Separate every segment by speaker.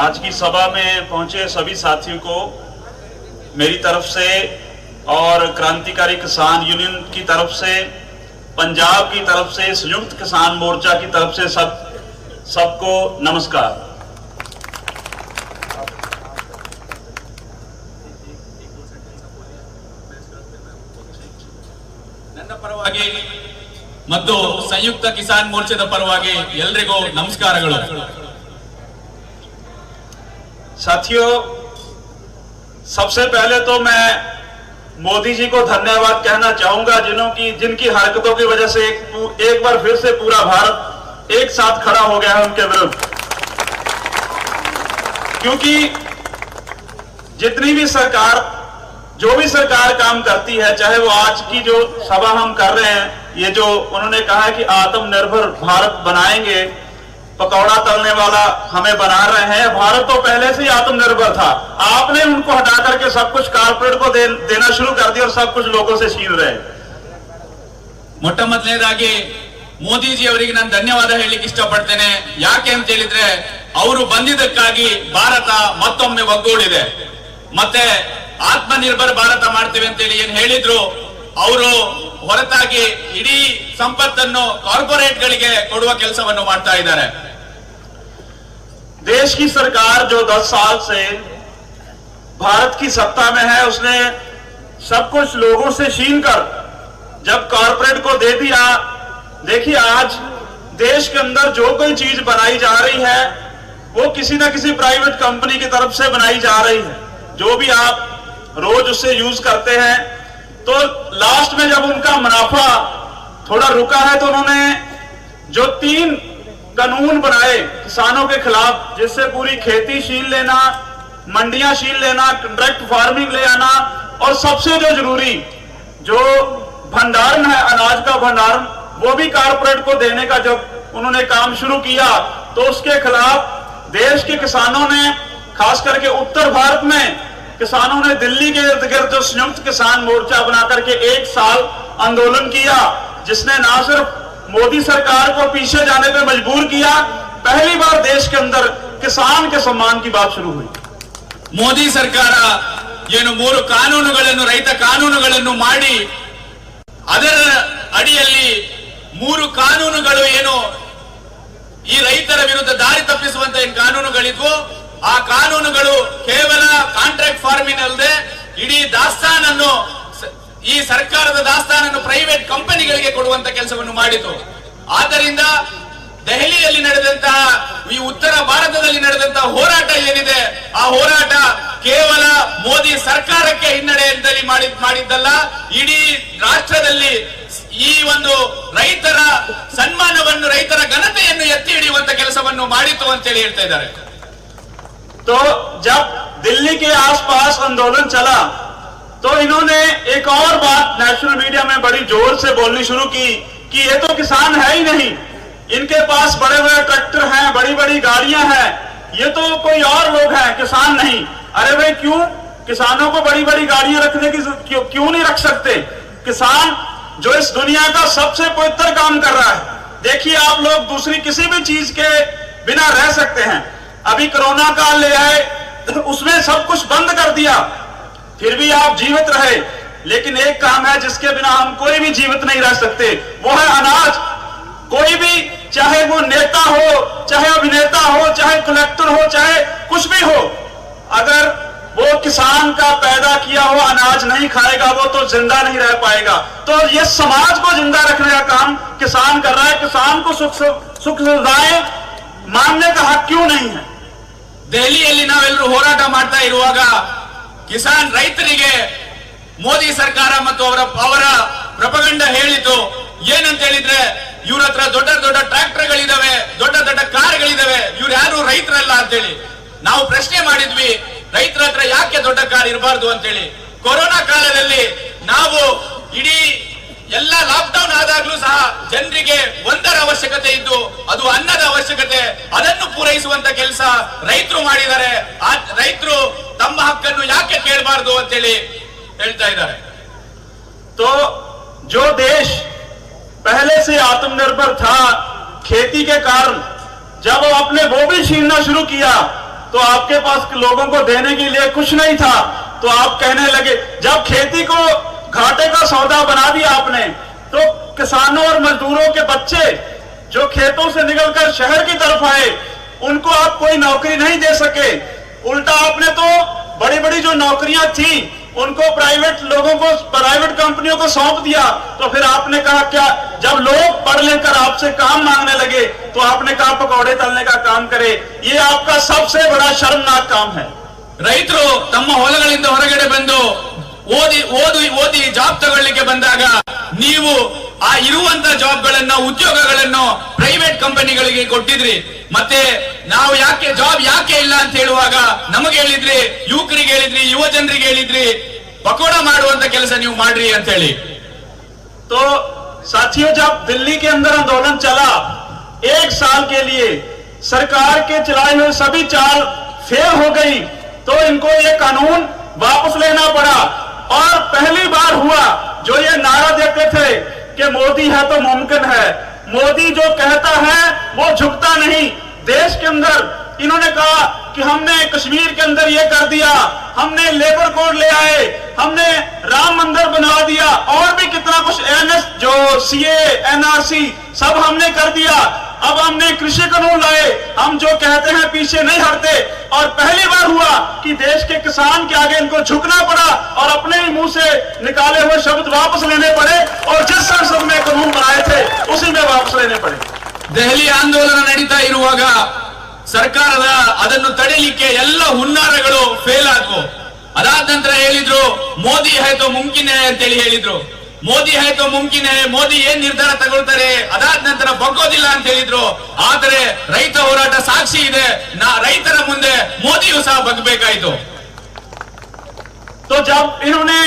Speaker 1: आज की सभा में पहुंचे सभी साथियों को मेरी तरफ से और क्रांतिकारी किसान यूनियन की तरफ से पंजाब की तरफ से संयुक्त किसान मोर्चा की तरफ से सब सबको नमस्कार
Speaker 2: ನನ್ನ ಪರವಾಗಿ ಮತ್ತು ಸಂಯುಕ್ತ ಕಿಸಾನ್ ಮೋರ್ಚಾದ ಪರವಾಗಿ ಎಲ್ರಿಗೂ ನಮಸ್ಕಾರಗಳು
Speaker 1: साथियों सबसे पहले तो मैं मोदी जी को धन्यवाद कहना चाहूँगा जिन्हों की जिनकी हरकतों की वजह से एक, एक बार फिर से पूरा भारत एक साथ खड़ा हो गया है उनके विरुद्ध। क्योंकि जितनी भी सरकार जो भी सरकार काम करती है चाहे वो आज की जो सभा हम कर रहे हैं ये जो उन्होंने कहा है कि आत्मनिर्भर भारत बनाएँगे पकौड़ा तलने वाला हमें बना रहे हैं भारत तो पहले से ही आत्मनिर्भर था आपने उनको हटा करके सब कुछ कारपोरेट को दे, देना शुरू कर दिया और सब कुछ लोगों से छीन रहे हैं
Speaker 2: ಮೊಟ್ಟ ಮೊದಲನೇದಾಗಿ ಮೋದಿಜಿ ಅವರಿಗೆ ನಾನು ಧನ್ಯವಾದ ಹೇಳಲಿಕ್ಕೆ ಇಷ್ಟಪಡ್ತೇನೆ ಯಾಕೆ ಅಂತ ಹೇಳಿದ್ರೆ ಅವರು ಬಂದಿದ್ದಕ್ಕಾಗಿ ಭಾರತ ಮತ್ತೊಮ್ಮೆ ಒಗ್ಗೂಡಿದೆ ಮತ್ತೆ ಆತ್ಮನಿರ್ಭರ ಭಾರತ ಮಾಡ್ತೇವೆ ಅಂತ ಹೇಳಿ ಏನ್ ಹೇಳಿದ್ರು ಅವರು ಹೊರತಾಗಿ ಇಡೀ ಸಂಪತ್ತನ್ನು ಕಾರ್ಪೊರೇಟ್ ಗಳಿಗೆ ಕೊಡುವ ಕೆಲಸವನ್ನು ಮಾಡ್ತಾ ಇದ್ದಾರೆ
Speaker 1: देश की सरकार जो 10 साल से भारत की सत्ता में है, उसने सब कुछ लोगों से छीन कर जब कॉरपोरेट को दे दिया, देखिए आज देश के अंदर जो कोई चीज़ बनाई जा रही है, वो किसी ना किसी प्राइवेट कंपनी की तरफ़ से बनाई जा रही है। जो भी आप रोज उससे यूज़ करते हैं तो लास्ट में जब उनका मुनाफा थोड़ा रुका है तो उन्होंने जो तीन कानून बनाए किसानों के खिलाफ, जिससे पूरी खेती छीन लेना, मंडियाँ छीन लेना डायरेक्ट फ़ार्मिंग ले आना, और सबसे जो ज़रूरी, जो भंडारण है, अनाज का भंडारण, वो भी कारपोरेट को देने का जब उन्होंने काम शुरू किया तो उसके खिलाफ देश के किसानों ने, खास करके उत्तर भारत में, किसानों ने दिल्ली के इर्द गिर्द जो संयुक्त किसान मोर्चा बना करके एक साल आंदोलन किया, जिसने ना सिर्फ़ मोदी सरकार को पीछे जाने पे मजबूर किया पहली बार देश के अंदर किसान के सम्मान की बात शुरू हुई
Speaker 2: ಮೋದಿ ಸರ್ಕಾರ ಏನು ಮೂರು ಕಾನೂನುಗಳನ್ನು ರೈತ ಕಾನೂನುಗಳನ್ನು ಮಾಡಿ ಅದರ ಅಡಿಯಲ್ಲಿ ಮೂರು ಕಾನೂನುಗಳು ಏನು ಈ ರೈತರ ವಿರುದ್ಧ ದಾರಿ ತಪ್ಪಿಸುವಂತ ಏನ್ ಕಾನೂನುಗಳಿದ್ವು ಆ ಕಾನೂನುಗಳು ಕೇವಲ ಕಾಂಟ್ರಾಕ್ಟ್ ಫಾರ್ಮಿಂಗ್ ಅಲ್ಲದೆ ಇಡೀ ದಾಸ್ತಾನನ್ನು ಸ- ಈ ಸರ್ಕಾರದ ದಾಸ್ತಾನನ್ನು ಪ್ರೈವೇಟ್ ಕಂಪನಿಗಳಿಗೆ ಕೊಡುವಂತ ಕೆಲಸವನ್ನು ಮಾಡಿತು ಆದ್ದರಿಂದ ದೆಹಲಿಯಲ್ಲಿ ನಡೆದಂತಹ ಈ ಉತ್ತರ ಭಾರತದಲ್ಲಿ ನಡೆದಂತಹ ಹೋರಾಟ ಏನಿದೆ ಆ ಹೋರಾಟ ಕೇವಲ ಮೋದಿ ಸರ್ಕಾರಕ್ಕೆ ಹಿನ್ನಡೆ ಅಂತೇಳಿ ಮಾಡಿ ಮಾಡಿದ್ದಲ್ಲ ಇಡೀ ರಾಷ್ಟ್ರದಲ್ಲಿ ಈ ಒಂದು ರೈತರ ಸನ್ಮಾನವನ್ನು ರೈತರ ಘನತೆಯನ್ನು ಎತ್ತಿ ಹಿಡಿಯುವಂತ ಕೆಲಸವನ್ನು ಮಾಡಿತು ಅಂತೇಳಿ ಹೇಳ್ತಾ ಇದ್ದಾರೆ
Speaker 1: तो जब दिल्ली के आसपास आंदोलन चला तो इन्होंने एक और बात नेशनल मीडिया में बड़ी ज़ोर से बोलनी शुरू की कि ये तो किसान है ही नहीं। इनके पास बड़े बड़े ट्रैक्टर हैं बड़ी बड़ी गाड़ियाँ हैं। ये तो कोई और लोग हैं किसान नहीं। अरे भाई क्यों? किसानों को बड़ी बड़ी गाड़ियाँ रखने की क्यों, क्यों नहीं रख सकते? किसान जो इस दुनिया का सबसे पवित्र काम कर रहा है। देखिए आप लोग दूसरी किसी भी चीज़ के बिना रह सकते हैं। अभी कोरोना काल ले आए उसमें सब कुछ बंद कर दिया। फिर भी आप जीवित रहे लेकिन एक काम है जिसके बिना हम कोई भी जीवित नहीं रह सकते वो है अनाज कोई भी चाहे वो नेता हो चाहे अभिनेता हो चाहे कलेक्टर हो चाहे कुछ भी हो अगर वो किसान का पैदा किया हुआ अनाज नहीं खाएगा वो तो जिंदा नहीं रह पाएगा तो ये समाज को जिंदा रखने का काम किसान कर रहा है किसान को सुख सुख सुविधाएं मानने का हक क्यों नहीं है
Speaker 2: ದೆಹಲಿಯಲ್ಲಿ ನಾವೆಲ್ಲರೂ ಹೋರಾಟ ಮಾಡ್ತಾ ಇರುವಾಗ ಕಿಸಾನ್ ರೈತರಿಗೆ ಮೋದಿ ಸರ್ಕಾರ ಮತ್ತು ಅವರ ಅವರ ಪ್ರಪಗಂಡ ಹೇಳಿತು. ಏನಂತ ಹೇಳಿದ್ರೆ, ಇವ್ರ ಹತ್ರ ದೊಡ್ಡ ದೊಡ್ಡ ಟ್ರ್ಯಾಕ್ಟರ್ಗಳಿದಾವೆ, ದೊಡ್ಡ ದೊಡ್ಡ ಕಾರ್ಗಳಿದಾವೆ, ಇವ್ರು ಯಾರು ರೈತರಲ್ಲ ಅಂತೇಳಿ. ನಾವು ಪ್ರಶ್ನೆ ಮಾಡಿದ್ವಿ, ರೈತರ ಹತ್ರ ಯಾಕೆ ದೊಡ್ಡ ಕಾರ್ ಇರಬಾರ್ದು ಅಂತೇಳಿ. ಕೊರೋನಾ ಕಾಲದಲ್ಲಿ ನಾವು ಇಡೀ ಎಲ್ಲ ಲಾಕ್ಡೌನ್ ಆದಾಗ್ಲೂ ಸಹ ಜನರಿಗೆ ಒಂದರ ಅವಶ್ಯಕತೆ ಇದ್ದು ಅದು ಅನ್ನದ ಅವಶ್ಯಕತೆ ಅದನ್ನು ಪೂರೈಸುವಂತ ಕೆಲಸ ರೈತರು ಮಾಡಿದ್ದಾರೆ ಆ ರೈತರು ತಮ್ಮ ಹಕ್ಕನ್ನು ಯಾಕೆ ಕೇಳಬಾರ್ದು ಅಂತೇಳಿ ಹೇಳ್ತಾ ಇದ್ದಾರೆ
Speaker 1: तो जो देश पहले से आत्मनिर्भर था खेती के कारण जब वो अपने वो भी छीनना शुरू किया तो आपके पास लोगों को देने के लिए कुछ नहीं था तो आप कहने लगे जब खेती को घाटे का सौदा बना दिया आपने तो किसानों और मजदूरों के बच्चे जो खेतों से निकलकर शहर की तरफ आए उनको आप कोई नौकरी नहीं दे सके उल्टा आपने तो बड़ी बड़ी जो नौकरियां थी उनको प्राइवेट लोगों को प्राइवेट कंपनियों को सौंप दिया तो फिर आपने कहा क्या जब लोग पढ़ लेकर आपसे काम मांगने लगे तो आपने कहा पकौड़े तलने का काम करे ये आपका सबसे बड़ा शर्मनाक काम है
Speaker 2: ರೈತರು ತಮ್ಮ ಹೊಲಗಳಿಂದ ಹೊರಗಡೆ ಬಂದು ಓದಿ ಓದಿ ಓದಿ ಜಾಬ್ ತಗೊಳ್ಳಿಕ್ಕೆ ಬಂದಾಗ ನೀವು ಆ ಇರುವಂತ ಜಾಬ್ಗಳನ್ನ ಉದ್ಯೋಗಗಳನ್ನು ಪ್ರೈವೇಟ್ ಕಂಪನಿಗಳಿಗೆ ಕೊಟ್ಟಿದ್ರಿ ಮತ್ತೆ ನಾವು ಯಾಕೆ ಜಾಬ್ ಯಾಕೆ ಇಲ್ಲ ಅಂತ ಹೇಳುವಾಗ ನಮಗೆ ಹೇಳಿದ್ರಿ ಯುವಕರಿಗೆ ಹೇಳಿದ್ರಿ ಯುವ ಜನರಿಗೆ ಹೇಳಿದ್ರಿ ಪಕೋಡ ಮಾಡುವಂತ ಕೆಲಸ ನೀವು ಮಾಡ್ರಿ ಅಂತ ಹೇಳಿ
Speaker 1: तो साथियों जब दिल्ली के अंदर आंदोलन चला एक साल के लिए सरकार के चलाए हुए सभी चाल फेल हो गई तो इनको ये कानून वापस लेना पड़ा और पहली बार हुआ जो ये नारा देते थे कि मोदी है तो मुमकिन है। मोदी जो कहता है, वो झुकता नहीं। देश के अंदर इन्होंने कहा कि हमने कश्मीर के अंदर ये कर दिया, हमने लेबर कोड ले आए, हमने राम मंदिर बनवा दिया, और भी कितना कुछ, एनएस, जो सीए एनआरसी सब हमने कर दिया। अब हमने कृषि कानून लाए हम जो कहते हैं पीछे नहीं हटते और पहली बार हुआ कि देश के किसान के आगे इनको झुकना पड़ा और अपने ही मुंह से निकाले हुए शब्द वापस लेने पड़े और जिस संसद में कानून बनाए थे उसी में वापस लेने पड़े
Speaker 2: ದೆಹಲಿ ಆಂದೋಲನ ನಡೀತಾ ಇರುವಾಗ ಸರ್ಕಾರದ ಅದನ್ನು ತಡೆಯಲಿಕ್ಕೆ ಎಲ್ಲ ಹುನ್ನಾರಗಳು ಫೇಲ್ ಆದ್ವು ಅದಾದ ನಂತರ ಹೇಳಿದ್ರು ಮೋದಿ ಹೈತೋ ಮುಮ್ಕಿನ್ ಹೈ ಅಂತೇಳಿ ಹೇಳಿದ್ರು ಮೋದಿ ಹೈತೋ ಮುಮ್ಕಿನ್ ಹೈ ಮೋದಿ ಏನ್ ನಿರ್ಧಾರ ತಗೊಳ್ತಾರೆ ಅದಾದ ನಂತರ ಬಗ್ಗೋದಿಲ್ಲ ಅಂತ ಹೇಳಿದ್ರು ಆದರೆ ರೈತ ಹೋರಾಟ ಸಾಕ್ಷಿ ಇದೆ ನಾ ರೈತರ ಮುಂದೆ ಮೋದಿಯು ಸಹ ಬಗ್ಬೇಕಾಯ್ತು
Speaker 1: तो जब इन्होंने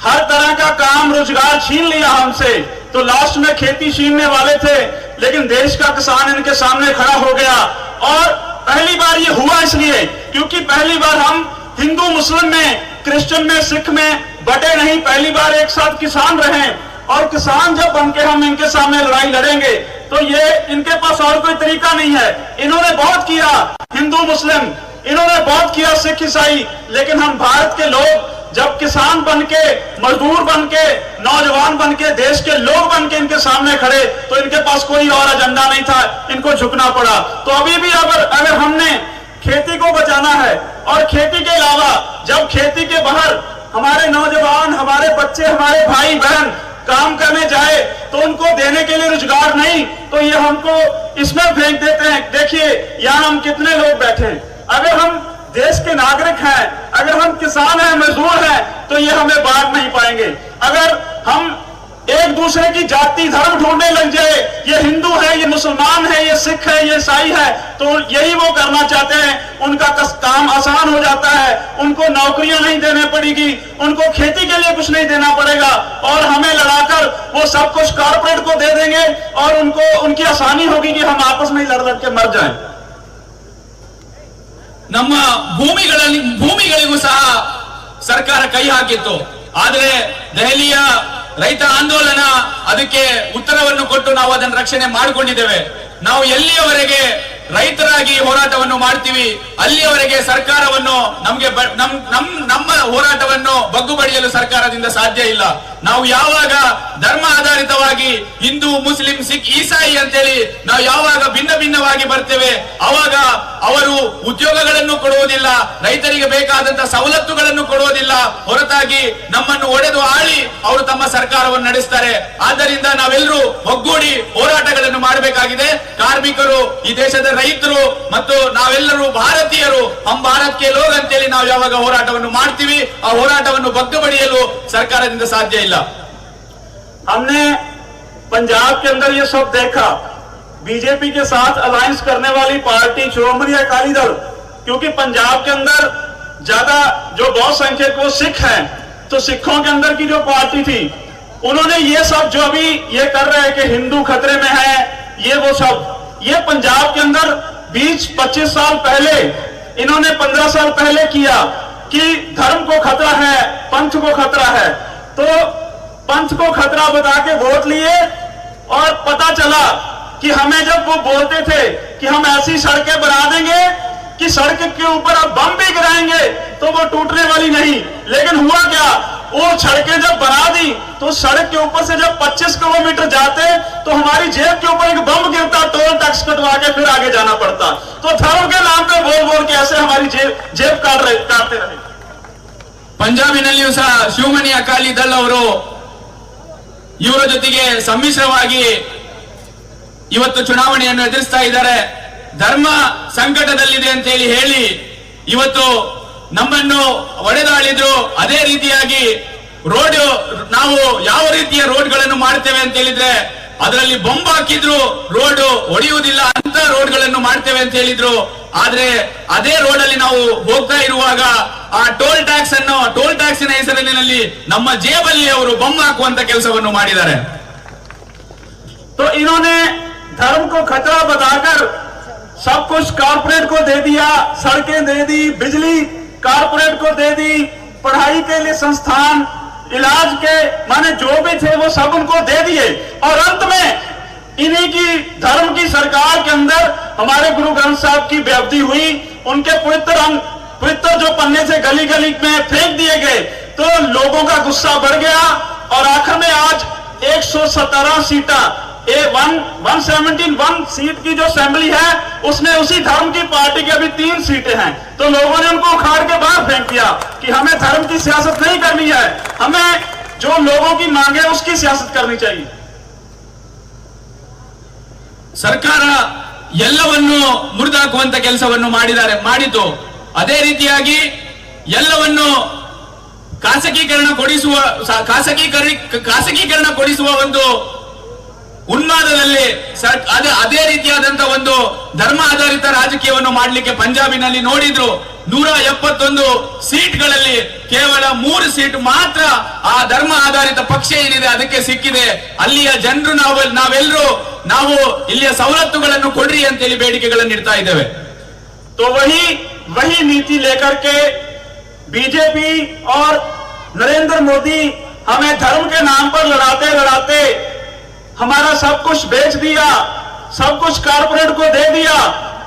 Speaker 1: हर तरह का काम रोजगार छीन लिया हमसे तो लास्ट में खेती छीनने वाले थे लेकिन देश का किसान इनके सामने खड़ा हो गया और पहली बार ये हुआ इसलिए क्योंकि पहली बार हम हिंदू मुस्लिम में क्रिश्चियन में सिख में बटे नहीं, पहली बार एक साथ किसान रहे और किसान जब बन के हम इनके सामने लड़ाई लड़ेंगे तो ये इनके पास और कोई तरीका नहीं है। इन्होंने बहुत किया, हिंदू, मुस्लिम, इन्होंने बहुत किया सिख, ईसाई, लेकिन हम भारत के लोग, जब किसान बन के मजदूर बन के नौजवान बन के देश के लोग बन के इनके सामने खड़े तो इनके पास कोई और एजेंडा नहीं था, इनको झुकना पड़ा। तो अभी भी अगर अगर हमने खेती को बचाना है, और खेती के अलावा, जब खेती के बाहर हमारे नौजवान, हमारे बच्चे, हमारे भाई बहन काम करने जाए तो उनको देने के लिए रोज़गार नहीं तो ये हमको इसमें फेंक देते हैं। देखिए, यहाँ हम कितने लोग बैठे हैं। अगर हम देश के नागरिक हैं, अगर हम किसान हैं, मजदूर हैं तो ये हमें बांट नहीं पाएँगे। अगर हम एक दूसरे की जाति धर्म ढूंढने लग जाए ये हिंदू है ये मुसलमान है ये सिख है ये ईसाई है तो यही वो करना चाहते हैं उनका कस- काम आसान हो जाता है उनको नौकरियां नहीं देने पड़ेगी उनको खेती के लिए कुछ नहीं देना पड़ेगा और हमें लड़ाकर वो सब कुछ कारपोरेट को दे देंगे और उनको उनकी आसानी होगी कि हम आपस में ही लड़ लड़ के मर जाएं
Speaker 2: ನಮ್ಮ ಭೂಮಿಗಳಲ್ಲಿ ಭೂಮಿಗಳಿಗೂ ಸಹ ಸರ್ಕಾರ ಕೈ ಹಾಕಿತ್ತು ಆದ್ರೆ ದೆಹಲಿಯ ರೈತ ಆಂದೋಲನ ಅದಕ್ಕೆ ಉತ್ತರವನ್ನು ಕೊಟ್ಟು ನಾವು ಅದನ್ನು ರಕ್ಷಣೆ ಮಾಡಿಕೊಂಡಿದ್ದೇವೆ. ನಾವು ಎಲ್ಲಿಯವರೆಗೆ ರೈತರಾಗಿ ಹೋರಾಟವನ್ನು ಮಾಡ್ತೀವಿ, ಅಲ್ಲಿಯವರೆಗೆ ಸರ್ಕಾರವನ್ನು ನಮ್ಗೆ ನಮ್, ನಮ್ಮ ಹೋರಾಟವನ್ನು ಬಗ್ಗುಬಡಿಯಲು ಸರ್ಕಾರದಿಂದ ಸಾಧ್ಯ ಇಲ್ಲ. ನಾವು ಯಾವಾಗ ಧರ್ಮ ಆಧಾರಿತವಾಗಿ ಹಿಂದೂ, ಮುಸ್ಲಿಂ, ಸಿಖ್, ಈಸಾಯಿ ಅಂತೇಳಿ ನಾವು ಯಾವಾಗ ಭಿನ್ನ ಭಿನ್ನವಾಗಿ ಬರ್ತೇವೆ, ಅವಾಗ ಅವರು ಉದ್ಯೋಗಗಳನ್ನು ಕೊಡುವುದಿಲ್ಲ, ರೈತರಿಗೆ ಬೇಕಾದಂತ ಸವಲತ್ತುಗಳನ್ನು ಕೊಡುವುದಿಲ್ಲ, ಹೊರತಾಗಿ ನಮ್ಮನ್ನು ಒಡೆದು ಆಳಿ ಅವರು ತಮ್ಮ ಸರ್ಕಾರವನ್ನು ನಡೆಸ್ತಾರೆ. ಆದ್ದರಿಂದ ನಾವೆಲ್ಲರೂ ಒಗ್ಗೂಡಿ ಹೋರಾಟಗಳನ್ನು ಮಾಡಬೇಕಾಗಿದೆ. ಕಾರ್ಮಿಕರು ಈ ದೇಶದ ರೈತರು ಮತ್ತು ನಾವೆಲ್ಲರೂ ಭಾರತೀಯರು ಹಮ್ ಭಾರತ್ಗೆ ಲೋಗ್ ಅಂತೇಳಿ ನಾವು ಯಾವಾಗ ಹೋರಾಟವನ್ನು ಮಾಡ್ತೀವಿ ಆ ಹೋರಾಟವನ್ನು ಬಗ್ಗು ಬಡಿಯಲು ಸರ್ಕಾರದಿಂದ ಸಾಧ್ಯ ಇಲ್ಲ
Speaker 1: हमने पंजाब के अंदर ये सब देखा बीजेपी के साथ अलायंस करने वाली पार्टी श्रोमणी अकाली दल क्योंकि पंजाब के अंदर ज्यादा जो बहुत संख्यक वो सिख हैं तो सिखों के अंदर की जो पार्टी थी उन्होंने ये सब जो अभी ये कर रहे हैं कि हिंदू खतरे में है ये वो सब ये पंजाब के अंदर 20-25 साल पहले, इन्होंने 15 साल पहले किया कि धर्म को खतरा है, पंथ को खतरा है। तो पंथ को खतरा बता के वोट लिए और पता चला कि हमें जब वो बोलते थे कि हम ऐसी सड़कें बना देंगे कि सड़क के ऊपर अब बम भी गिराएँगे तो वो टूटने वाली नहीं। लेकिन हुआ क्या? वो सड़कें जब बना दी तो सड़क के ऊपर से जब 25 किलोमीटर जाते तो हमारी जेब के ऊपर एक बम गिरता टोल टैक्स कटवा के फिर आगे जाना पड़ता तो धर्म के नाम पे बोल बोल के ऐसे हमारी जेब जेब काट रहे काटते रहे
Speaker 2: ಪಂಜಾಬಿನಲ್ಲಿಯೂ ಸಹ ಶಿವಮಣಿ ಅಕಾಲಿ ದಳ್ ಅವರು ಇವರ ಜೊತೆಗೆ ಸಮ್ಮಿಶ್ರವಾಗಿ ಇವತ್ತು ಚುನಾವಣೆಯನ್ನು ಎದುರಿಸ್ತಾ ಇದ್ದಾರೆ ಧರ್ಮ ಸಂಕಟದಲ್ಲಿದೆ ಅಂತ ಹೇಳಿ ಹೇಳಿ ಇವತ್ತು ನಮ್ಮನ್ನು ಒಡೆದಾಳಿದ್ರು ಅದೇ ರೀತಿಯಾಗಿ ರೋಡ್ ನಾವು ಯಾವ ರೀತಿಯ ರೋಡ್ಗಳನ್ನು ಮಾಡ್ತೇವೆ ಅಂತ ಹೇಳಿದ್ರೆ ಅದರಲ್ಲಿ ಬೊಂಬ್ ಹಾಕಿದ್ರು ರೋಡ್ ಒಡೆಯುವುದಿಲ್ಲ ಅಂತ ರೋಡ್ಗಳನ್ನು ಮಾಡ್ತೇವೆ ಅಂತ ಹೇಳಿದ್ರು ಆದ್ರೆ ಅದೇ ರೋಡ್ ಅಲ್ಲಿ ನಾವು ಹೋಗ್ತಾ ಇರುವಾಗ ಆ ಟೋಲ್ ಟ್ಯಾಕ್ಸ್ ಅನ್ನು ಟೋಲ್ ಟ್ಯಾಕ್ಸಿನ ಹೆಸರಿನಲ್ಲಿ ನಮ್ಮ ಜೇಬಲ್ಲಿ ಅವರು ಬೊಂಬ್ ಹಾಕುವಂತ ಕೆಲಸವನ್ನು ಮಾಡಿದ್ದಾರೆ
Speaker 1: तो इन्होंने धर्म को खतरा बताकर सब कुछ कारपोरेट को दे दिया सड़कें दे दी बिजली कारपोरेट को दे दी, पढ़ाई के लिए संस्थान, इलाज के, माने जो भी थे वो सब उनको दे दिए। और अंत में, इन्हीं की, धर्म की सरकार के अंदर हमारे गुरु ग्रंथ साहब की बेअब्दी हुई, उनके पवित्र अंग, पवित्र जो पन्ने से गली गली में फेंक दिए गए तो लोगों का गुस्सा बढ़ गया, और आखिर में आज 117 सीटा A one one seventeen one seat की जो असेंबली है उसमें उसी धर्म की पार्टी की अभी तीन सीटें हैं तो लोगों ने उनको उखाड़ के बाहर फेंक दिया कि हमें धर्म की सियासत नहीं करनी है हमें जो लोगों की मांगे है, उसकी सियासत करनी चाहिए
Speaker 2: ಸರ್ಕಾರ ಎಲ್ಲವನ್ನು ಮುರಿದಾಕುವಂತ ಕೆಲಸವನ್ನು ಮಾಡಿದ್ದಾರೆ ಮಾಡಿತು ಅದೇ ರೀತಿಯಾಗಿ ಎಲ್ಲವನ್ನು ಖಾಸಗೀಕರಣ ಕೊಡಿಸುವ ಸ- ಖಾಸಗೀಕರಿ ಖಾಸಗೀಕರಣ ಕೊಡಿಸುವ ಒಂದು ಉನ್ಮಾದದಲ್ಲಿ ಸರ್- ಅದೇ ಅದೇ ರೀತಿಯಾದಂತ ಒಂದು ಧರ್ಮ ಆಧಾರಿತ ರಾಜಕೀಯವನ್ನು ಮಾಡಲಿಕ್ಕೆ ಪಂಜಾಬಿನಲ್ಲಿ ನೋಡಿದ್ರು ನೂರ ಎಪ್ಪತ್ತೊಂದು ಸೀಟ್ಗಳಲ್ಲಿ ಕೇವಲ ಮೂರು ಸೀಟ್ ಮಾತ್ರ ಆ ಧರ್ಮ ಆಧಾರಿತ ಪಕ್ಷ ಏನಿದೆ ಅದಕ್ಕೆ ಸಿಕ್ಕಿದೆ ಅಲ್ಲಿಯ ಜನರು ನಾವು ನಾವೆಲ್ಲರೂ ನಾವು ಇಲ್ಲಿಯ ಸವಲತ್ತುಗಳನ್ನು ಕೊಡ್ರಿ ಅಂತೇಳಿ ಬೇಡಿಕೆಗಳನ್ನು ಇಡ್ತಾ ಇದ್ದೇವೆ
Speaker 1: तो वही वही नीति लेकर के बीजेपी और नरेंद्र मोदी हमें धर्म के नाम पर लड़ाते लड़ाते हमारा सब कुछ बेच दिया, सब कुछ कारपोरेट को दे दिया,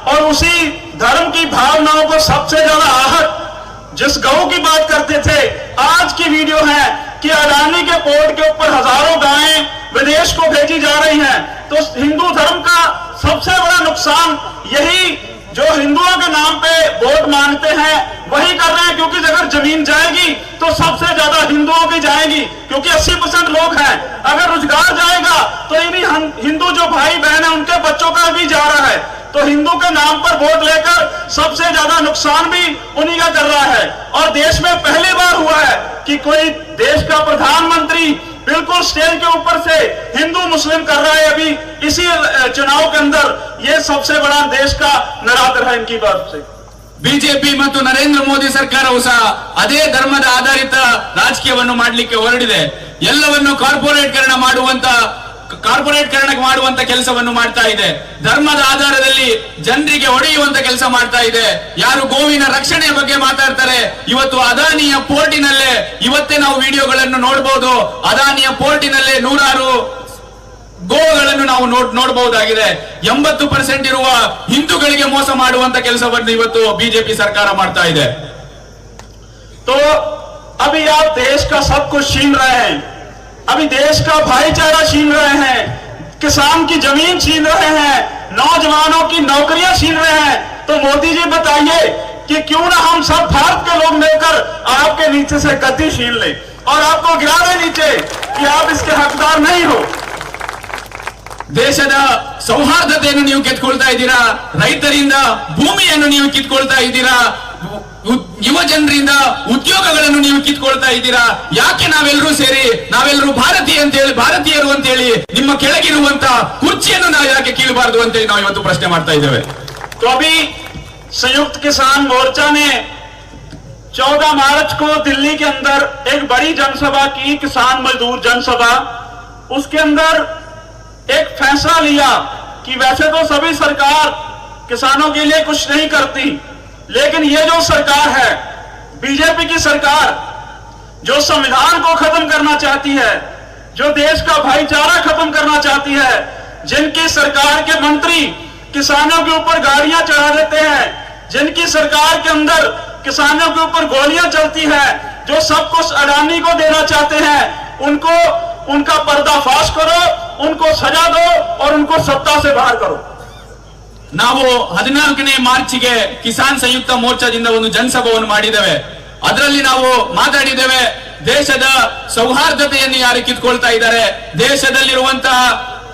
Speaker 1: और उसी धर्म की भावनाओं को सबसे ज़्यादा आहत जिस गऊ की बात करते थे, आज की वीडियो है कि अडानी के पोर्ट के ऊपर हज़ारों गायें विदेश को भेजी जा रही हैं। तो हिंदू धर्म का सबसे बड़ा नुकसान यही जो हिंदुओं के नाम पे वोट मांगते हैं, वही कर रहे हैं, क्योंकि अगर ज़मीन जाएगी तो सबसे ज़्यादा हिंदुओं की जाएगी, क्योंकि 80 परसेंट लोग हैं। अगर रोज़गार जाएगा तो इन्हीं हिंदू जो भाई बहन है, उनके बच्चों का भी जा रहा है। तो हिंदू के नाम पर वोट लेकर सबसे ज़्यादा नुकसान भी उन्हीं का कर रहा है। और देश में पहली बार हुआ है कि कोई देश का प्रधानमंत्री बिल्कुल स्टेज के ऊपर से हिंदू मुस्लिम कर रहा है अभी इसी अ, चुनाव के अंदर ये सबसे बड़ा देश का नरादर है इनकी बात से
Speaker 2: ಬಿಜೆಪಿ ಮತ್ತು ನರೇಂದ್ರ ಮೋದಿ ಸರ್ಕಾರವು ಸಹ ಅದೇ ಧರ್ಮದ ಆಧಾರಿತ ರಾಜಕೀಯವನ್ನು ಮಾಡಲಿಕ್ಕೆ ಹೊರಡಿದೆ ಎಲ್ಲವನ್ನು ಕಾರ್ಪೊರೇಟ್ಕರಣ ಮಾಡುವಂತ ಕಾರ್ಪೊರೇಟ್ಕರಣ ಮಾಡುವಂತ ಕೆಲಸವನ್ನು ಮಾಡ್ತಾ ಇದೆ ಧರ್ಮದ ಆಧಾರದಲ್ಲಿ ಜನರಿಗೆ ಹೊಡೆಯುವಂತ ಕೆಲಸ ಮಾಡ್ತಾ ಇದೆ ಯಾರು ಗೋವಿನ ರಕ್ಷಣೆಯ ಬಗ್ಗೆ ಮಾತಾಡ್ತಾರೆ ಇವತ್ತು ಅದಾನಿಯ ಪೋರ್ಟಿನಲ್ಲೇ ಇವತ್ತೇ ನಾವು ವಿಡಿಯೋಗಳನ್ನು ನೋಡಬಹುದು ಅದಾನಿಯ ಪೋರ್ಟಿನಲ್ಲೇ ನೂರಾರು ಗೋಗಳನ್ನು ನಾವು ನೋಡ್ ನೋಡಬಹುದಾಗಿದೆ ಎಂಬತ್ತು ಪರ್ಸೆಂಟ್ ಇರುವ ಹಿಂದೂಗಳಿಗೆ ಮೋಸ ಮಾಡುವಂತ ಕೆಲಸವನ್ನು ಇವತ್ತು ಬಿಜೆಪಿ ಸರ್ಕಾರ ಮಾಡ್ತಾ ಇದೆ
Speaker 1: तो अभी आप देश का सब कुछ छीन रहे हैं अभी देश का भाईचारा छीन रहे हैं किसान की जमीन छीन रहे हैं नौजवानों की नौकरियां छीन रहे हैं तो मोदी जी बताइए कि क्यों ना हम सब भारत के लोग मिलकर आपके नीचे से गद्दी छीन लें और आपको गिरा दें नीचे कि आप इसके हकदार नहीं हो
Speaker 2: ದೇಶದ ಸೌಹಾರ್ದತೆಯನ್ನು ನೀವು ಕಿತ್ಕೊಳ್ತಾ ಇದ್ದೀರಾ ರೈತರಿಂದ ಭೂಮಿಯನ್ನು ನೀವು ಕಿತ್ಕೊಳ್ತಾ ಇದ್ದೀರಾ ಉ- ಯುವ ಜನರಿಂದ ಉದ್ಯೋಗಗಳನ್ನು ನೀವು ಕಿತ್ಕೊಳ್ತಾ ಇದ್ದೀರಾ ಯಾಕೆ ನಾವೆಲ್ಲರೂ ಸೇರಿ ನಾವೆಲ್ಲರೂ ಭಾರತೀಯ ಅಂತ ಹೇಳಿ ಭಾರತೀಯರು ಅಂತ ಹೇಳಿ ನಿಮ್ಮ ಕೆಳಗಿರುವಂತ ಕುರ್ಚಿಯನ್ನು ನಾವು ಯಾಕೆ ಕೀಳಬಾರದು ಅಂತ ಹೇಳಿ ನಾವು ಇವತ್ತು ಪ್ರಶ್ನೆ ಮಾಡ್ತಾ ಇದ್ದೇವೆ
Speaker 1: तो अभी संयुक्त किसान मोर्चा ने 14 मार्च को दिल्ली के अंदर एक बड़ी जनसभा की किसान मजदूर जनसभा उसके अंदर एक फैसला लिया कि वैसे तो सभी सरकार किसानों के लिए कुछ नहीं करती लेकिन ये जो सरकार है, बीजेपी की सरकार, जो संविधान को खत्म करना चाहती है, जो देश का भाईचारा खत्म करना चाहती है, जिनकी सरकार के मंत्री किसानों के ऊपर गाड़ियाँ चढ़ा देते हैं, जिनकी सरकार के अंदर किसानों के ऊपर गोलियाँ चलती है, जो सब कुछ अडानी को देना चाहते हैं, उनको, उनका पर्दाफाश करो, उनको सजा दो और उनको सत्ता से बाहर करो।
Speaker 2: ನಾವು ಹದಿನಾಲ್ಕನೇ ಮಾರ್ಚ್ಗೆ ಕಿಸಾನ್ ಸಂಯುಕ್ತ ಮೋರ್ಚಾದಿಂದ ಒಂದು ಜನಸಭೆಯನ್ನು ಮಾಡಿದ್ದೇವೆ ಅದರಲ್ಲಿ ನಾವು ಮಾತಾಡಿದ್ದೇವೆ ದೇಶದ ಸೌಹಾರ್ದತೆಯನ್ನು ಯಾರು ಕಿತ್ಕೊಳ್ತಾ ಇದ್ದಾರೆ ದೇಶದಲ್ಲಿರುವಂತಹ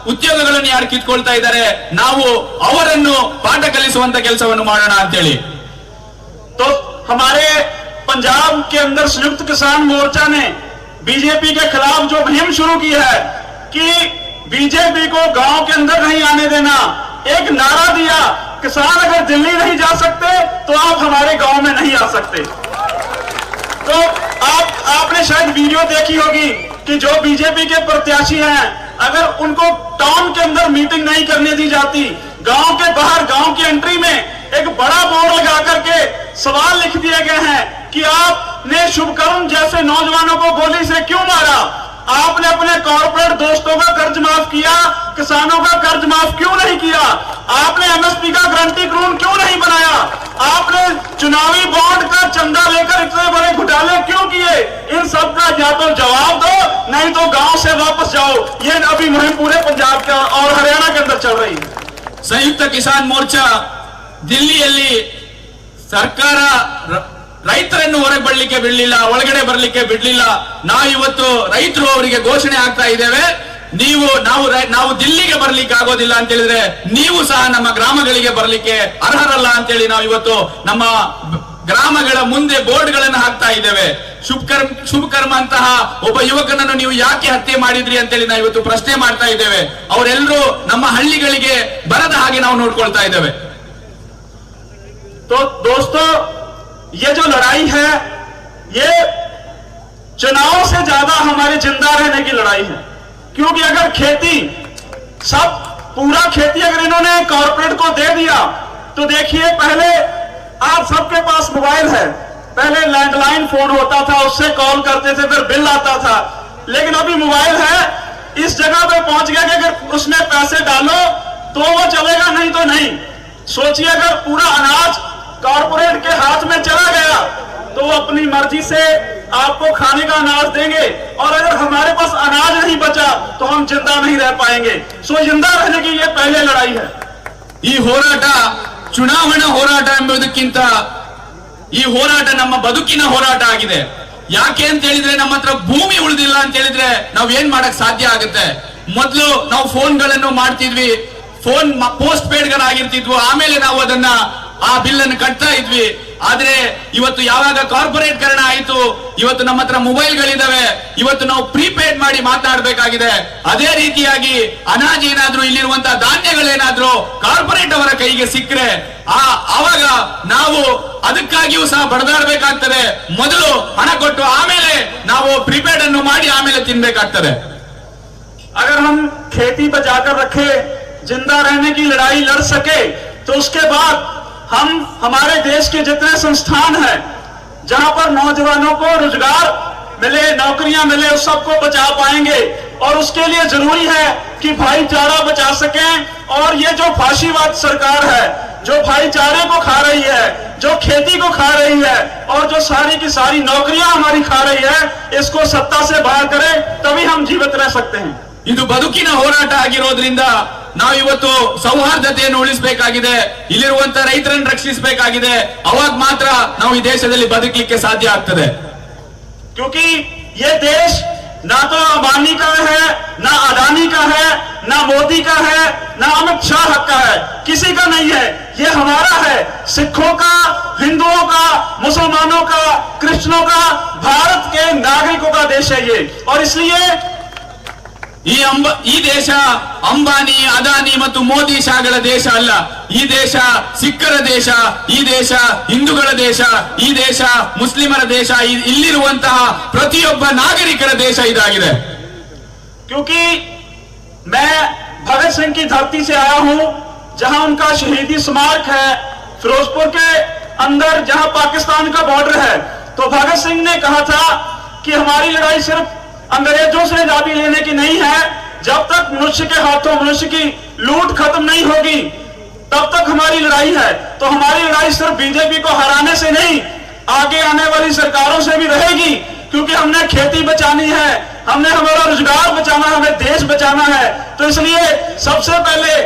Speaker 2: ಉದ್ಯೋಗಗಳನ್ನು ಯಾರು ಕಿತ್ಕೊಳ್ತಾ ಇದ್ದಾರೆ ನಾವು ಅವರನ್ನು ಪಾಠ ಕಲಿಸುವಂತ ಕೆಲಸವನ್ನು ಮಾಡೋಣ ಅಂತೇಳಿ
Speaker 1: तो हमारे पंजाब के अंदर संयुक्त किसान मोर्चा ने बीजेपी के खिलाफ जो मुहिम शुरू की है कि बीजेपी को गांव के अंदर नहीं आने देना एक नारा दिया, किसान अगर दिल्ली नहीं जा सकते तो आप हमारे गाँव में नहीं आ सकते। तो आप, आपने शायद वीडियो देखी होगी कि जो बीजेपी के प्रत्याशी हैं, अगर उनको टाउन के अंदर मीटिंग नहीं करने दी जाती, गाँव के बाहर, गाँव की एंट्री में एक बड़ा बोर्ड लगा करके सवाल लिख दिए गए हैं कि आपने शुभकर्म जैसे नौजवानों को गोली से क्यों मारा? आपने अपने कॉरपोरेट दोस्तों का कर्ज माफ़ किया, किसानों का कर्ज माफ़ क्यों नहीं किया? आपने एमएसपी का ग्रंटी क्रून क्यों नहीं बनाया? आपने चुनावी बॉन्ड का चंदा लेकर इतने बड़े घोटाले क्यों किए? इन सब का या तो जवाब दो, नहीं तो गाँव से वापस जाओ। ये अभी मुहिम पूरे पंजाब का और हरियाणा के अंदर चल रही
Speaker 2: संयुक्त किसान मोर्चा दिल्ली सरकार ರೈತರನ್ನು ಹೊರಬಳ್ಳಿಕ್ಕೆ ಬಿಡ್ಲಿಲ್ಲ, ಒಳಗಡೆ ಬರ್ಲಿಕ್ಕೆ ಬಿಡ್ಲಿಲ್ಲ. ನಾವು ಇವತ್ತು ರೈತರು ಅವರಿಗೆ ಘೋಷಣೆ ಆಗ್ತಾ ಇದ್ದೇವೆ. ನೀವು, ನಾವು ನಾವು ದಿಲ್ಲಿಗೆ ಬರ್ಲಿಕ್ಕೆ ಆಗೋದಿಲ್ಲ ಅಂತ ಹೇಳಿದ್ರೆ ನೀವು ಸಹ ನಮ್ಮ ಗ್ರಾಮಗಳಿಗೆ ಬರ್ಲಿಕ್ಕೆ ಅರ್ಹರಲ್ಲ ಅಂತೇಳಿ ನಾವು ಇವತ್ತು ನಮ್ಮ ಗ್ರಾಮಗಳ ಮುಂದೆ ಬೋರ್ಡ್ ಬೋರ್ಡ್ಗಳನ್ನು ಹಾಕ್ತಾ ಇದ್ದೇವೆ. ಶುಭಕರ್ಮ ಶುಭಕರ್ಮ ಅಂತಹ ಒಬ್ಬ ಯುವಕನನ್ನು ನೀವು ಯಾಕೆ ಹತ್ಯೆ ಮಾಡಿದ್ರಿ ಅಂತೇಳಿ ನಾವು ಇವತ್ತು ಪ್ರಶ್ನೆ ಮಾಡ್ತಾ ಇದ್ದೇವೆ. ಅವರೆಲ್ಲರೂ ನಮ್ಮ ಹಳ್ಳಿಗಳಿಗೆ ಬರದ ಹಾಗೆ ನಾವು ನೋಡ್ಕೊಳ್ತಾ ಇದ್ದೇವೆ.
Speaker 1: ದೋಸ್ತೋ ये जो लड़ाई है, ये चुनाव से ज़्यादा हमारे ज़िंदा रहने की लड़ाई है। क्योंकि अगर खेती, सब पूरा खेती अगर इन्होंने कॉरपोरेट को दे दिया तो देखिए पहले आप सबके पास मोबाइल है। पहले लैंडलाइन फ़ोन होता था, उससे कॉल करते थे, फिर बिल आता था। लेकिन अभी मोबाइल है, इस जगह पे पहुँच गया कि अगर उसमें पैसे डालो तो वो चलेगा, नहीं तो नहीं। सोचिए अगर पूरा अनाज कॉरपोरेट के हाथ में चला गया तो वो अपनी मर्जी से आपको खाने का अनाज देंगे और अगर हमारे पास अनाज नहीं बचा तो हम जिंदा नहीं रह पाएंगे सो जिंदा रहने की ये पहले लड़ाई है
Speaker 2: ಈ ಹೋರಾಟ ಚುನಾವಣಾ ಹೋರಾಟ ಎಂಬುದಕ್ಕಿಂತ ಈ ಹೋರಾಟ ನಮ್ಮ ಬದುಕಿನ ಹೋರಾಟ ಆಗಿದೆ ಯಾಕೆ ಅಂತ ಹೇಳಿದ್ರೆ ನಮ್ಮ ಹತ್ರ ಭೂಮಿ ಉಳಿದಿಲ್ಲ ಅಂತ ಹೇಳಿದ್ರೆ ನಾವ್ ಏನ್ ಮಾಡಕ್ ಸಾಧ್ಯ ಆಗುತ್ತೆ ಮೊದ್ಲು ನಾವು ಫೋನ್ಗಳನ್ನು ಮಾಡ್ತಿದ್ವಿ ಫೋನ್ ಪೋಸ್ಟ್ ಪೇಡ್ ಗಳಾಗಿರ್ತಿದ್ವು ಆಮೇಲೆ ನಾವು ಅದನ್ನ ಆ ಬಿಲ್ ಅನ್ನು ಕಟ್ತಾ ಇದ್ವಿ ಆದ್ರೆ ಇವತ್ತು ಯಾವಾಗ ಕಾರ್ಪೊರೇಟ್ ಕರಣ ಆಯಿತು ಇವತ್ತು ನಮ್ಮ ಹತ್ರ ಮೊಬೈಲ್ ಗಳಿದಾವೆ ಇವತ್ತು ನಾವು ಪ್ರೀಪೇಡ್ ಮಾಡಿ ಮಾತನಾಡಬೇಕಾಗಿದೆ ಅದೇ ರೀತಿಯಾಗಿ ಅನಾಜ್ ಏನಾದ್ರೂ ಇಲ್ಲಿರುವಂತಹ ಧಾನ್ಯಗಳೇನಾದ್ರೂ ಕಾರ್ಪೊರೇಟ್ ಅವರ ಕೈಗೆ ಸಿಕ್ಕರೆ ಆ ಅವಾಗ ನಾವು ಅದಕ್ಕಾಗಿಯೂ ಸಹ ಬಡದಾಡಬೇಕಾಗ್ತದೆ ಮೊದಲು ಹಣ ಕೊಟ್ಟು ಆಮೇಲೆ ನಾವು ಪ್ರಿಪೇಡ್ ಅನ್ನು ಮಾಡಿ ಆಮೇಲೆ ತಿನ್ಬೇಕಾಗ್ತದೆ
Speaker 1: अगर हम खेती बचाकर रखे जिंदा रहने की लड़ाई लड़ सके तो उसके बाद हम हमारे देश के जितने संस्थान हैं जहां पर नौजवानों को रोजगार मिले नौकरियां मिले उस सबको बचा पाएंगे और उसके लिए जरूरी है कि भाईचारा बचा सकें और ये जो फाशीवाद सरकार है जो भाईचारे को खा रही है जो खेती को खा रही है और जो सारी की सारी नौकरियां हमारी खा रही है इसको सत्ता से बाहर करें तभी हम जीवित रह सकते हैं
Speaker 2: ಇದು ಬದುಕಿನ ಹೋರಾಟ ಆಗಿರೋದ್ರಿಂದ ನಾವು ಇವತ್ತು ಸೌಹಾರ್ದತೆಯನ್ನು ಉಳಿಸಬೇಕಾಗಿದೆ ಇಲ್ಲಿರುವಂತ ರೈತರನ್ನು ರಕ್ಷಿಸಬೇಕಾಗಿದೆ ಅವಾಗ ಮಾತ್ರ ನಾವು ಈ ದೇಶದಲ್ಲಿ ಬದುಕಲಿಕ್ಕೆ ಸಾಧ್ಯ ಆಗ್ತದೆ
Speaker 1: क्योंकि ये देश ना तो अंबानी का है ना अदानी का है ना मोदी का है ना अमित शाह का है किसी का नहीं है ये हमारा है सिखों का हिंदुओं का मुसलमानों का क्रिश्चियनों का भारत के नागरिकों का देश है ये और इसलिए
Speaker 2: ಈ ಅಂಬ ಈ ದೇಶ ಅಂಬಾನಿ ಅದಾನಿ ಮತ್ತು ಮೋದಿ ಶಾಗಳ ದೇಶ ಅಲ್ಲ ಈ ದೇಶ ಸಿಖ್ಖರ ದೇಶ ಈ ದೇಶ ಹಿಂದೂಗಳ ದೇಶ ಈ ದೇಶ ಮುಸ್ಲಿಮರ ದೇಶ ಇ- ಇಲ್ಲಿರುವಂತಹ ಪ್ರತಿಯೊಬ್ಬ ನಾಗರಿಕರ ದೇಶ ಇದಾಗಿದೆ
Speaker 1: क्योंकि मैं भगत सिंह की धरती से आया हूं जहां उनका शहीदी स्मारक है फिरोजपुर के अंदर जहां पाकिस्तान का बॉर्डर है तो भगत सिंह ने कहा था कि हमारी लड़ाई सिर्फ अंग्रेज़ों से आज़ादी लेने की नहीं है। जब तक मनुष्य के हाथों मनुष्य की लूट खत्म नहीं होगी, तब तक हमारी लड़ाई है। तो हमारी लड़ाई सिर्फ़ बीजेपी को हराने से नहीं, आगे आने वाली सरकारों से भी रहेगी। क्योंकि हमने खेती बचानी है, हमने हमारा रोज़गार बचाना है, हमें देश बचाना है। तो इसलिए सबसे पहले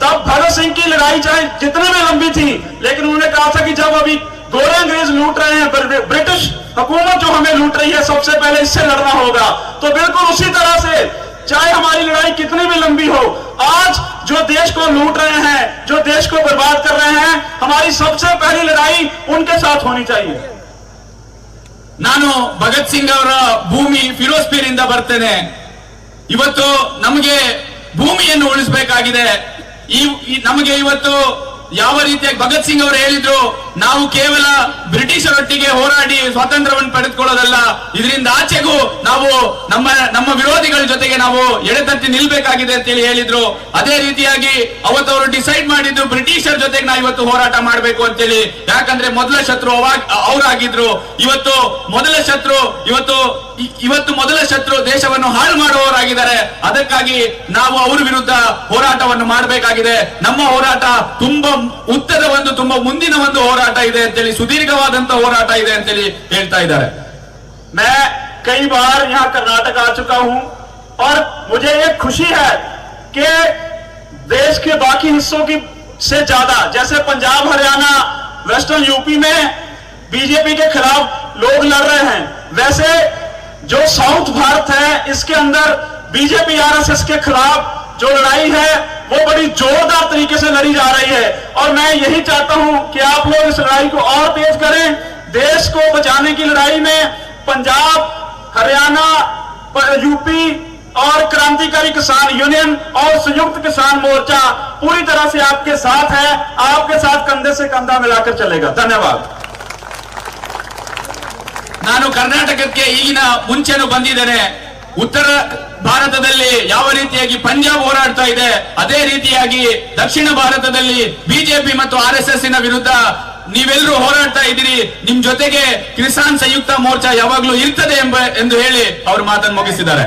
Speaker 1: तब भगत सिंह की लड़ाई चाहे जितनी भी लंबी थी, लेकिन उन्होंने कहा था कि जब अभी गोरे अंग्रेज़ लूट रहे हैं, ब्रिटिश हुकूमत जो हमें लूट रही है, सबसे पहले इससे लड़ना होगा। तो बिल्कुल उसी तरह से चाहे हमारी लड़ाई कितनी भी लंबी हो आज जो देश को लूट रहे हैं जो देश को बर्बाद कर रहे हैं हमारी सबसे पहली लड़ाई उनके साथ होनी चाहिए
Speaker 2: ನಾನು ಭಗತ್ ಸಿಂಗ್ ಅವರ ಭೂಮಿ ಫಿರೋಜ್ಪೀರ್ ಇಂದ ಬರ್ತೇನೆ ಇವತ್ತು ನಮಗೆ ಭೂಮಿಯನ್ನು ಉಳಿಸಬೇಕಾಗಿದೆ ಈ ಈ- ನಮಗೆ ಇವತ್ತು ಯಾವ ರೀತಿಯಾಗಿ ಭಗತ್ ಸಿಂಗ್ ಅವರು ಹೇಳಿದ್ರು ನಾವು ಕೇವಲ ಬ್ರಿಟಿಷರೊಟ್ಟಿಗೆ ಹೋರಾಡಿ ಸ್ವಾತಂತ್ರ್ಯವನ್ನು ಪಡೆದುಕೊಳ್ಳೋದಲ್ಲ. ಇದರಿಂದ ಆಚೆಗೂ ನಾವು ನಮ್ಮ ನಮ್ಮ ವಿರೋಧಿಗಳ ಜೊತೆಗೆ ನಾವು ಎಡೆತಟ್ಟಿ ನಿಲ್ಬೇಕಾಗಿದೆ ಅಂತೇಳಿ ಹೇಳಿದ್ರು. ಅದೇ ರೀತಿಯಾಗಿ ಅವತ್ತು ಅವರು ಡಿಸೈಡ್ ಮಾಡಿದ್ದು ಬ್ರಿಟಿಷರ ಜೊತೆಗೆ ನಾವು ಇವತ್ತು ಹೋರಾಟ ಮಾಡಬೇಕು ಅಂತೇಳಿ. ಯಾಕಂದ್ರೆ ಮೊದಲ ಶತ್ರು ಅವರಾಗಿದ್ರು. ಇವತ್ತು ಮೊದಲ ಶತ್ರು, ಇವತ್ತು ಇವತ್ತು ಮೊದಲ ಶತ್ರು ದೇಶವನ್ನು ಹಾಳು ಮಾಡುವವರಾಗಿದ್ದಾರೆ. ಅದಕ್ಕಾಗಿ ನಾವು ಅವರ ವಿರುದ್ಧ ಹೋರಾಟವನ್ನು ಮಾಡಬೇಕಾಗಿದೆ. ನಮ್ಮ ಹೋರಾಟ ತುಂಬಾ ಉತ್ತರ ಒಂದು, ತುಂಬಾ ಮುಂದಿನ ಒಂದು ಹೋರಾಟ. ಇದೆ ಅಂತೇಳಿ ಸುದೀರ್ಘವಾದಂತ ಹೋರಾಟ ಇದೆ ಅಂತೇಳಿ ಹೇಳ್ತಾ ಇದ್ದಾರೆ
Speaker 1: मैं कई बार यहाँ कर्नाटक आ चुका हूं और मुझे एक खुशी है कि देश के बाकी हिस्सों की से ज्यादा जैसे पंजाब हरियाणा वेस्टर्न यूपी में बीजेपी के खिलाफ लोग लड़ रहे हैं वैसे जो साउथ भारत है इसके अंदर बीजेपी आरएसएस के खिलाफ जो लड़ाई है वो बड़ी जोरदार तरीके से लड़ी जा रही है और मैं यही चाहता हूं कि आप लोग इस लड़ाई को और तेज करें देश को बचाने की लड़ाई में पंजाब हरियाणा प- यूपी और क्रांतिकारी किसान यूनियन और संयुक्त किसान मोर्चा पूरी तरह से आपके साथ है आपके साथ कंधे से कंधा मिलाकर चलेगा धन्यवाद
Speaker 2: ನಾನು ಕರ್ನಾಟಕಕ್ಕೆ ಈಗಿನ ಮುಂಚೆನೂ ಬಂದಿದ್ದೇನೆ ಉತ್ತರ ಭಾರತದಲ್ಲಿ ಯಾವ ರೀತಿಯಾಗಿ ಪಂಜಾಬ್ ಹೋರಾಡ್ತಾ ಇದೆ, ಅದೇ ರೀತಿಯಾಗಿ ದಕ್ಷಿಣ ಭಾರತದಲ್ಲಿ ಬಿಜೆಪಿ ಮತ್ತು ಆರ್ ಎಸ್ ವಿರುದ್ಧ ನೀವೆಲ್ಲರೂ ಹೋರಾಡ್ತಾ ಇದ್ದೀರಿ. ನಿಮ್ ಜೊತೆಗೆ ಕಿಸಾನ್ ಸಂಯುಕ್ತ ಮೋರ್ಚಾ ಯಾವಾಗ್ಲೂ ಇರ್ತದೆ ಎಂಬ ಎಂದು ಹೇಳಿ ಅವರು ಮಾತನ್ನು ಮುಗಿಸಿದ್ದಾರೆ.